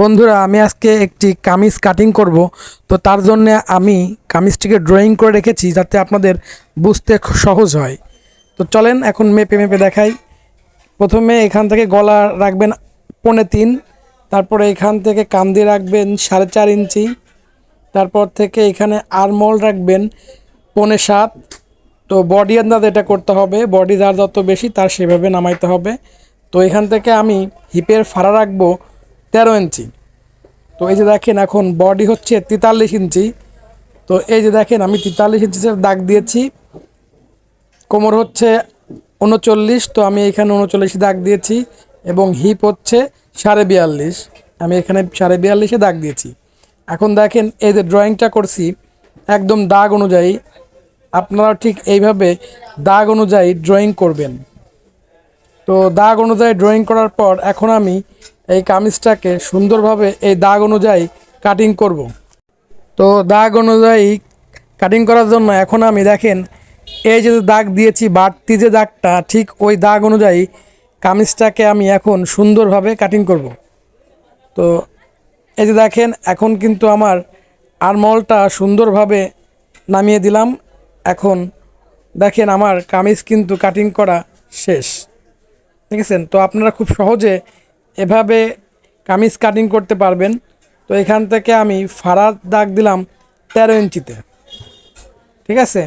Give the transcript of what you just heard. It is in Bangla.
বন্ধুরা, আমি আজকে একটি কামিজ কাটিং করব। তো তার জন্য আমি কামিজটিকে ড্রয়িং করে রেখেছি যাতে আপনাদের বুঝতে সহজ হয়। তো চলেন এখন মেপে মেপে দেখাই। প্রথমে এখান থেকে গলা রাখবেন পৌনে তিন, তারপরে এখান থেকে কান দিয়ে রাখবেন সাড়ে চার ইঞ্চি, তারপর থেকে এখানে আরমল রাখবেন পৌনে সাত। তো বডি আন্দাজ এটা করতে হবে। বডি যার যত বেশি তার সেভাবে নামাইতে হবে। তো এখান থেকে আমি হিপের ফাড়া রাখব। তেরো ইঞ্চি। তো এই যে দেখেন এখন বডি হচ্ছে তেতাল্লিশ ইঞ্চি। তো এই যে দেখেন আমি তেতাল্লিশ ইঞ্চি দাগ দিয়েছি, কোমর হচ্ছে উনচল্লিশ, তো আমি এখানে উনচল্লিশে দাগ দিয়েছি এবং হিপ হচ্ছে সাড়ে বিয়াল্লিশ। আমি এখানে সাড়ে বিয়াল্লিশে দাগ দিয়েছি। এখন দেখেন এই যে ড্রয়িংটা করছি, একদম দাগ অনুযায়ী, আপনারা ঠিক এইভাবে দাগ অনুযায়ী ড্রয়িং করবেন। তো দাগ অনুযায়ী ড্রয়িং করার পর এখন আমি এই কামিজটাকে সুন্দরভাবে এই দাগ অনুযায়ী কাটিং করব। তো দাগ অনুযায়ী কাটিং করার জন্য এখন আমি দেখেন, এই যে দাগ দিয়েছি, বাড়তি যে দাগটা, ঠিক ওই দাগ অনুযায়ী কামিজটাকে আমি এখন সুন্দরভাবে কাটিং করব। তো এই যে দেখেন, এখন কিন্তু আমার আরমলটা সুন্দরভাবে নামিয়ে দিলাম। এখন দেখেন, আমার কামিজ কিন্তু কাটিং করা শেষ। ঠিক আছে? তো আপনারা খুব সহজে এভাবে কামিজ কাটিং করতে পারবেন। তো এখান থেকে আমি ফাড়ার দাগ দিলাম তেরো ইঞ্চিতে। ঠিক আছে?